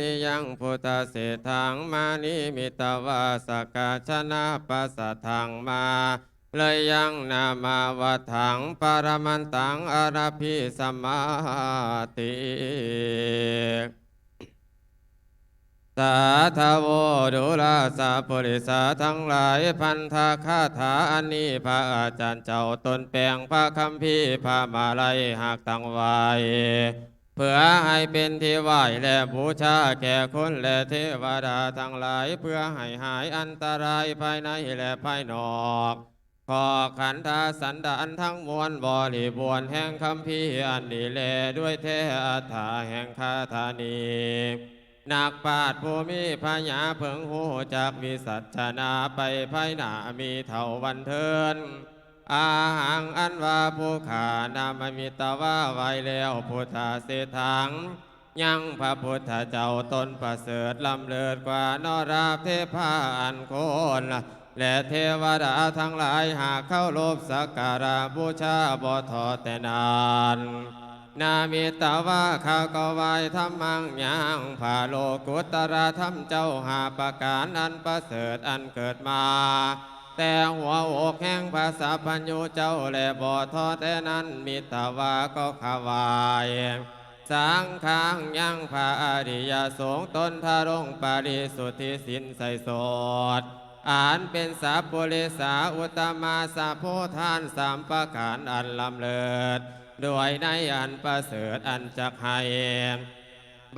นิยังพุทธเศรษฐังมานิมิตวาสกาชนะปัสสังมาเลยยังนามาวถังปรมันตังอรพิสมาติสาธโวดุลาสาปุริสาทั้งหลายพันธาคาถาอันนี้พระอาจารย์เจ้าตนแปลงพระคำพีพระมาลัยหากตังไว เพื่อให้เป็นที่ไหวและบูชาแก่คนและเทวดาทั้งหลาย เพื่อให้หายอันตรายภายในและภายนอกขอขันธาสันดานทั้งมวลบริบวรแห่งคำพีอันนี้แลด้วยเทอัฏฐาแห่งคาถานีนักปาชญ์ผู้มีพญาเพิงหูจากวิสัชนาไปภายหน้ามีเท่าวันเทิน อาหังอันว่าผู้ขานามมิตาว่าไว้แล้วพุทธาเสถัง ยังพระพุทธเจ้าตนประเสริฐลำเลิศกว่านราเทพาอันโคนและเทวดาทั้งหลายหากเข้าลบสักการะบูชาบ่ทอแต่นานนามิตาว่าข้าก็ไหวธรรมังยังผาโลกุตระธรรมเจ้าหาประการอันประเสริฐอันเกิดมา แต่หัวอกแห่งภาษาพัญญูเจ้าและบ่ทอแต่นั้นมิตว่าก็ขวายสังฆังยังพระอริยสงฆ์ตนทารงปาริสุทธิสินใสสดอ่านเป็นสาปุริสาอุตมาสาโพธานสามประการอันลำเลิศด้วยในอันประเสริฐอันจักให้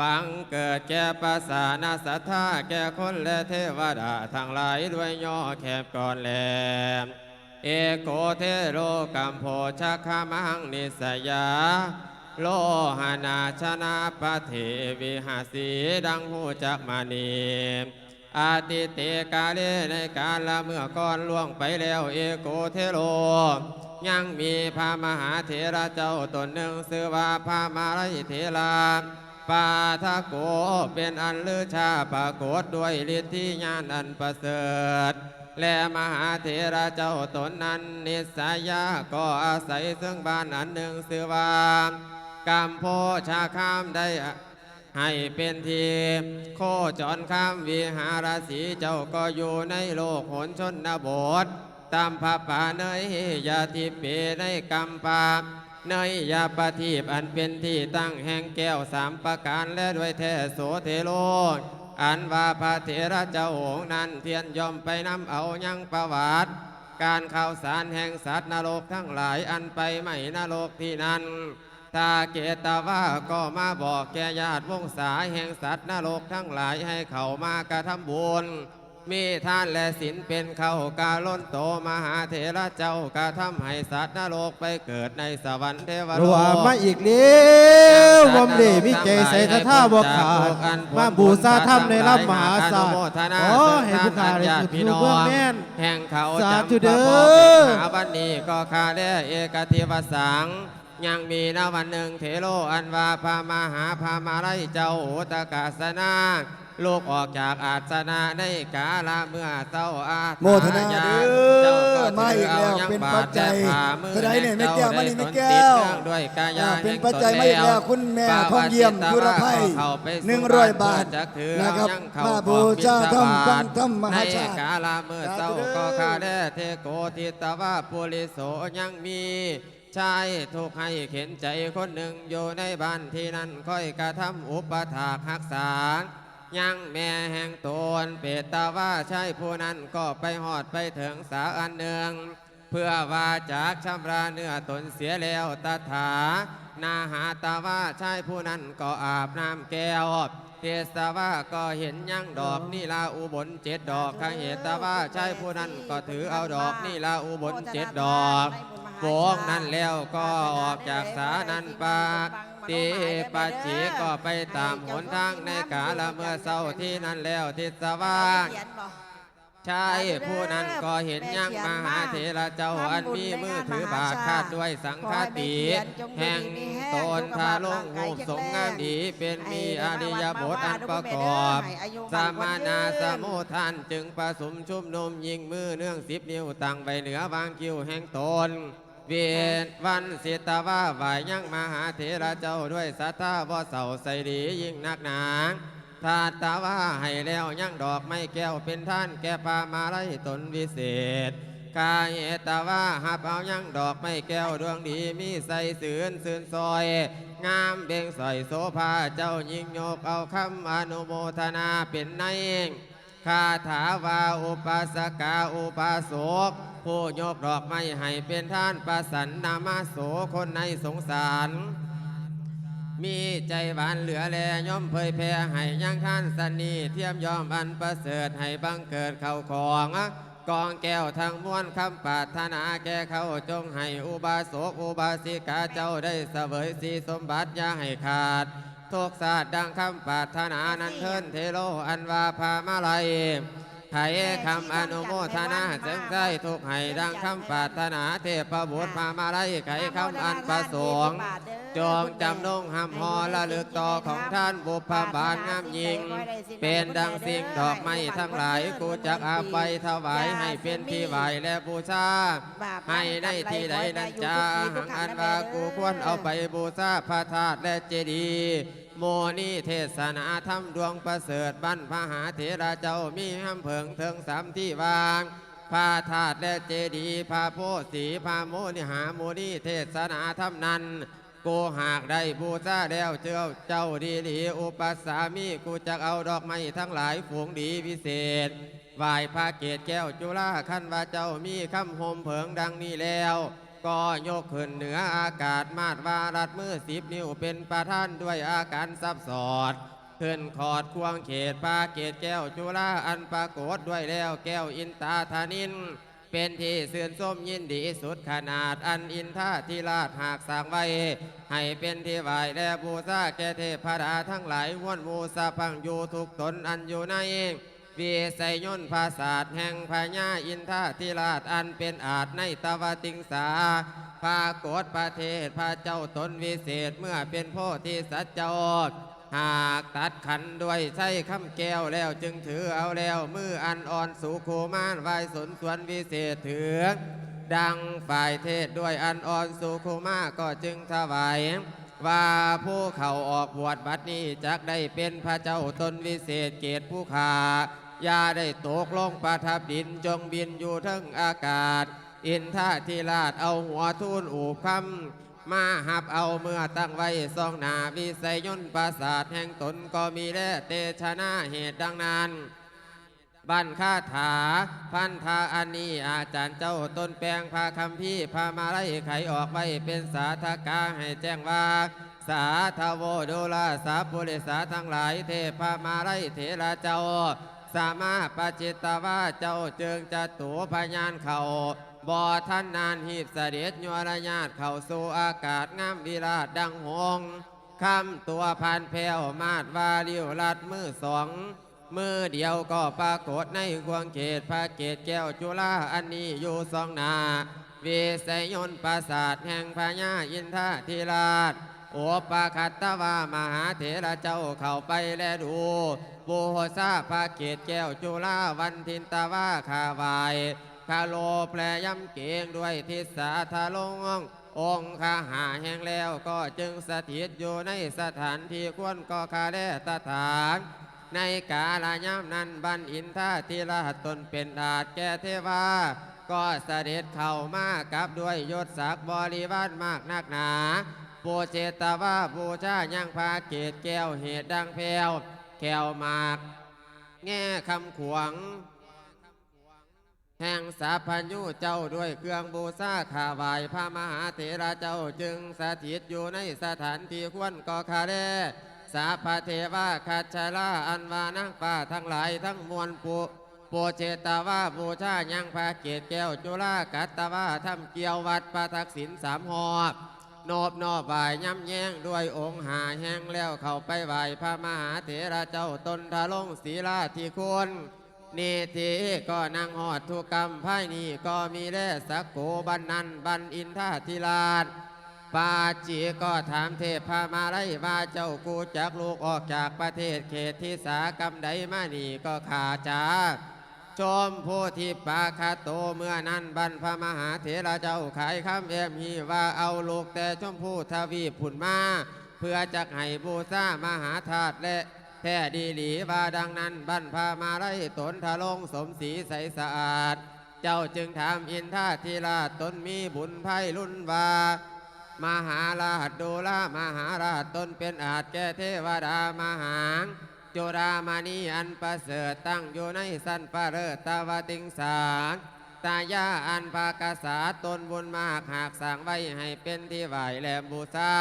บังเกิดแก่ภาษานาสัทธาแก่คนและเทวดาทั้งหลายด้วยย่อแคบก่อนแลมเอโกเทโรกัมโพชักขมังนิสยา โลหนาชนะปะเทวิหาสีดังหูจักมานีอาติเตกาเลในการละเมื่อก่อนล่วงไปแล้วเอโกเทโร ยังมีพระมหาเถระเจ้าตนหนึ่ง ชื่อว่าพระมาลัยเถระ ปาทะโกเป็นอันลือชาปรากฏด้วยฤทธิญาณอันประเสริฐ และมหาเถระเจ้าตนนั้นนิสยาก็อาศัยซึ่งบ้านอันหนึ่งชื่อว่ากัมโพชาคามได้ให้เป็นทีโคจรข้ามวิหารสีเจ้าก็อยู่ในโลกหนชนบทตามพระป่าเนยยาทิเปในกำปา เนยาปฏิบอันเป็นที่ตั้งแห่งแก้วสามประการและด้วยแท้โสเทโลอันว่าพระเถระเจ้าองค์นั้นเทียนยอมไปนำเอายังประวัติ การข่าวสารแห่งสัตว์นรกทั้งหลายอันไปไม่นรกที่นั้นตาเกตว่าก็มาบอกแก่ญาติวงศาแห่งสัตว์นรกทั้งหลายให้เขามากระทำบุญ มีท่านและศีลเป็นเขากาล้นโตมหาเถระเจ้ากระทำให้สัตว์นรกไปเกิดในสวรรค์เทวโลรัวกมาอีกแล้วบมเดมิใจใส่ท่าบ่ขาดมาบูชาธรรมในรับมหาศาลขอให้ผู้ขาได้สุทูเบื้องแน่นแห่งเขาสาจำธุเด้อหาวันนี้ก็คาได้เอกเทวสังยังมีนวันหนึ่งเทโลอันวาพามหาพามาไลยเจ้าโอตกาสนา ลูกออกจากอาสนะในกาลเมื่อเจ้าอาโมทนาเด้อมาอีกแล้วเป็นปัจจัยเท่าใดเนี่ยแม่แก้วมานี่แม่แก้วด้วยกายาอ่าเป็นปัจจัยมาอีกแล้วคุณแม่ทองเยี่ยมยุรภัยหนึ่งร้อยบาทนะครับมาบูชาธรรมฟังธรรมมหาชาติในกาลเมื่อเจ้าก็คาแดเทโกทิตวาปุริโสยังมีชายถูกให้เข็นใจคนหนึ่งอยู่ในบ้านที่นั่นค่อยกระทำอุปถากหักษา ยังแม่แห่งตนเปตตาว่าใช่ผู้นั้นก็ไปหอดไปถึงสาอันหนึ่งเพื่อว่าจากชำระเนื้อตนเสียแล้วตถา นาหาตาว่าชายผู้นั้นก็อาบน้ำแก้วเทสว่าก็เห็นยังดอกนี่ลาอุบลเจ็ดดอกข้าเหตาว่าชายผู้นั้นก็ถือเอาดอกนี่ลาอุบลเจ็ดดอก โบงนั้นแล้วก็ออกจากสานันปาตีปัจฉิก็ไปตามหนทางในกาละเมื่อเศร้าที่นั่นแล้วทิศว่างใชายผู้นั้นก็เห็นยังมหาเถระเจ้าอันมีมือถือบาทคาดด้วยสังฆาติแห่งตนทาลงหูสงงามดีเป็นมีอริยบทอันประกอบสามานาสมุทานจึงประสมชุมนุมยิงมือเนื่องสิบนิ้วตั้งไปเหนือวางคิ้วแห่งตน เวียนวันสิตาว่าไหวยังมหาเถระเจ้าด้วยสัทธาบ่เสาใสดียิ่งนักหนาทาตาว่าให้แล้วยังดอกไม้แก้วเป็นท่านแก่ปามาไลตนวิเศษ กายเอตาว่าหับเอายังดอกไม้แก้วดวงดีมีใส่เสือนสืนซอย งามเบ่งสอยโสภาเจ้ายิงโยกเอาคำอนุโมทนาเป็นใน คาถาวาอุปสกาอุปาสกผู้ยกดอกไม้ให้เป็นท่านประสันนามาโสคนในสงสาร มีใจหวานเหลือแลย่อมเผยแผ่ให้ยังท่านสนีเทียมยอมอันประเสริฐให้บังเกิดเข้าของกองแก้วทางม้วนคำปาถนาแก่เขาจงให้อุบาสกอุบาสิกาเจ้าได้เสวยสีสมบัติอย่าให้ขาด ทุกศาสตร์ดังคำปรารถนานั้นเทินเทโลอันวาพามาลัย ไทยคำอนุโมทนาเสริมใจทุกให้ดังคำปรารถนาเทพบุตรมามาไลไขคำอันประสงค์จงจำนงหำหอละลึกต่อของท่านบุพบาลงามยิง เป็นดังสิ่งดอกไม้ทั้งหลายกูจักอาไปถวายให้เป็นที่ไหวและบูชาให้ได้ที่ใดนั้นจ้าหังอันว่ากูควรเอาไปบูชาพระธาตุและเจดีย์ โมนีเทศนาธรรมดวงประเสริฐบรรพหาเถระเจ้ามีห้ำเพิงเทิงสามที่วางพระธาตุและเจดีพระโพธิ์สีพระโมนิหาโมนีเทศนาธรรมนั้นกูหากได้บูชาแล้วเจ้าเจ้าดีหลีอุปสามีกูจะเอาดอกไม้ทั้งหลายฝูงดีพิเศษไหวพระเกศแก้วจุฬาขั้นว่าเจ้ามีคำโฮมเผิงดังนี้แล้ว ก็ยกขึ้นเหนืออากาศมาดวารัดมือสิบนิ้วเป็นประท่านด้วยอาการซับสอดขึ้นขอดควงเขตปาเกตแก้วจุฬาอันปรากฏด้วยแล้วแก้วอินตาธานิน เป็นที่เสื่อนส้มยินดีสุดขนาดอันอินท่าที่ลาดหากสางไว้ ให้เป็นที่ไหวและบูชาแก่เทพดาทั้งหลายวนหมูสาพังอยู่ทุกตนอันอยู่ใน วีไสยนต์ภาษาแห่งพญาอินทาที่ลาดอันเป็นอาจในตวติงสาพากฏประเทศพระเจ้าตนวิเศษเมื่อเป็นโพธิสัจจดหากตัดขันด้วยใช้คำแก้วแล้วจึงถือเอาแล้วมืออันอ่อนสุขูมานไหวสนสวนวิเศษถือดังฝ่ายเทศด้วยอันอ่อนสุขุมาก็จึงถวายว่าผู้เขาออกบวชบัดนี้จักได้เป็นพระเจ้าตนวิเศษเกตผู้ขา อย่าได้ตกลงประทับดินจงบินอยู่ทั้งอากาศ อินท่าทีราชเอาหัวทูลอูบคำมาหับเอาเมื่อตั้งไว้ซองหนาวิสัยยนต์ปราสาทแห่งตนก็มีแลเตชะนาเหตุดังนั้นบันคาถา พันธาอันนี้อาจารย์เจ้าต้นแปลงพาคำพี่พามาไล่ไขออกไว้เป็นสาธกาให้แจ้งว่า สาธโวโดลาสาปุริสาทั้งหลายเทพามาไล่เถระเจ้า สามารถปจิตตว่าเจ้าจิงจะตูพยานเขาบ่ท่านนานหีบเสด็จยวรญาติเข้าสู่อากาศงามวิราชดังหงคำตัวพันแผ่วมาดวาลิวลัดมือสองมือเดียวก็ปรากฏในควงเขตพระเกตแก้วจุฬาอันนี้อยู่สองนาเวสยนต์ปราสาทแห่งพญาอินทธิราช โอปาคัตตวามหาเถระเจ้าเข้าไปแลดูบูโหซาพระเกตแก้วจุฬาวันทินตวาคาวายคาโลแปลยำเกงด้วยทิศาทาลงองค์ขาหาแห่งแล้วก็จึงสถิตอยู่ในสถานที่ควรก็คาแดตถาน ในกาลยามนั้นบันอินท่าทีละตนเป็นดาดแก่เทวา ก็เสด็จเข้ามากับด้วยยศศักดิ์บริวารมากนักหนา ปูเจตว่าบูชายังพาเกตแก้วเหตุดังแพวแก้วหมาก แง่คำขวง แห่งสาพัญญูเจ้าด้วยเครื่องบูชาขาไหวพระมหาเถระเจ้าจึงสถิตอยู่ในสถานที่ควรก่อคาแลสาพเทวาคัจฉลาอันวานังป่าทั้งหลายทั้งมวลปุโปเจตาวาบูชายังพาเกตแก้วจุฬากัตตวาทำเกี่ยววัดประทักษิณสามหอบ นอบนอบไหวย้ำแย้งด้วยองค์หาแห้งแล้วเข้าไปไหวพระมหาเถระเจ้าตนทะลงศีลาที่คุณเนติก็นางหอดทุกกรรมภายนี้ก็มีแล่สักโกบันนันบันอินทาธิราชปาจีก็ถามเทพพามาไล่ว่าเจ้ากูจากลูกออกจากประเทศเขตที่สากรรมใดมานี่ก็ขาจา ชมผู้ที่ปาคาโตเมื่อนั้นบรรพมหาเถระเจ้าขายคำเอมฮีว่าเอาลูกแต่ชมพูทวีผุนมา เพื่อจะให้บูชามหาธาตุและแท้ดีหลีว่าดังนั้นบรรพามาไล่ตนทะลงสมศรีใสสะอาด เจ้าจึงถามอินทาทีราตนมีบุญไพ่รุ่นวามหาราชดูลามหาราชตนเป็นอาจแก่เทวดามหาง จุรามานีอันประเสริฐตั้งอยู่ในสันปะเรตาวติงสารตายาอันปากษาตนบุญมากหากสั่งไว้ให้เป็นที่ไหวแหลมบูชา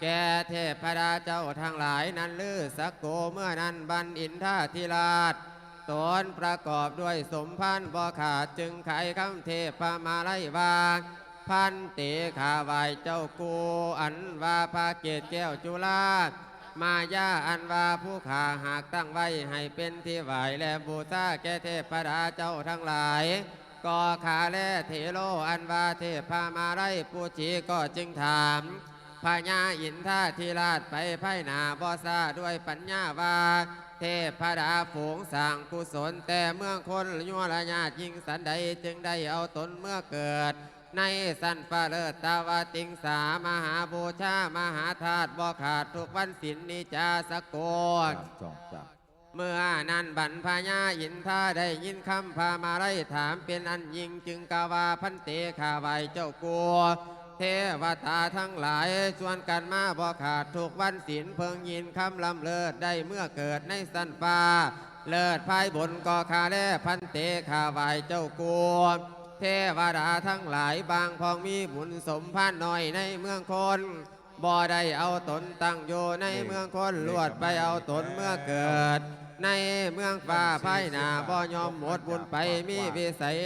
แก่เทพดาเจ้าทั้งหลายนั้นลือสักโกเมื่อนั้นบันอินท่าธิราชตนประกอบด้วยสมพันธ์บ่ขาดจึงไขคำเทพมาไล่วางพันเตขาไหวเจ้ากูอันว่าพาเกตแก้วจุฬา มายาอันว่าผู้ขาหากตั้งไว้ให้เป็นที่ไหวและบูชาแก่เทพดาเจ้าทั้งหลายก็ขาและเทโลอันว่าเทพามาไล่ผู้ชีก็จึงถามพญาอินท่าธิราชไปไพ่นาบอซาด้วยปัญญาว่า เทพดาฝูงสร้างกุศลแต่เมื่อคนยัวละญาติยิงสันใดจึงได้เอาตนเมื่อเกิด ในสันปะเลิศตาวาติงสามหาบูชามหาธาตุบ่ขาดทุกวันสินนิจาสกโกสามสองสามเมื่อนั้นบรรพญาอินท่าได้ยินคำพามาไล่ถามเป็นอันยิงจึงกาวาพันเตขาไวเจ้ากัว เทวตาทั้งหลายชวนกันมาบ่ขาดทุกวันศีลเพิงยินคำลำเลิศได้เมื่อเกิดในสันฟ้า เลิศภายบนก็คาแลพันเตขาไวเจ้ากัว เทวดาทั้งหลายบางพองมีบุญสมพันธ์หน่อยในเมืองคนบ่ได้เอาตนตั้งอยู่ในเมืองคนลวดไปเอาตนเมื่อเกิด ในเมืองฟ้าภายหนาบ่ยอมหมดบุญไปมีวิสัย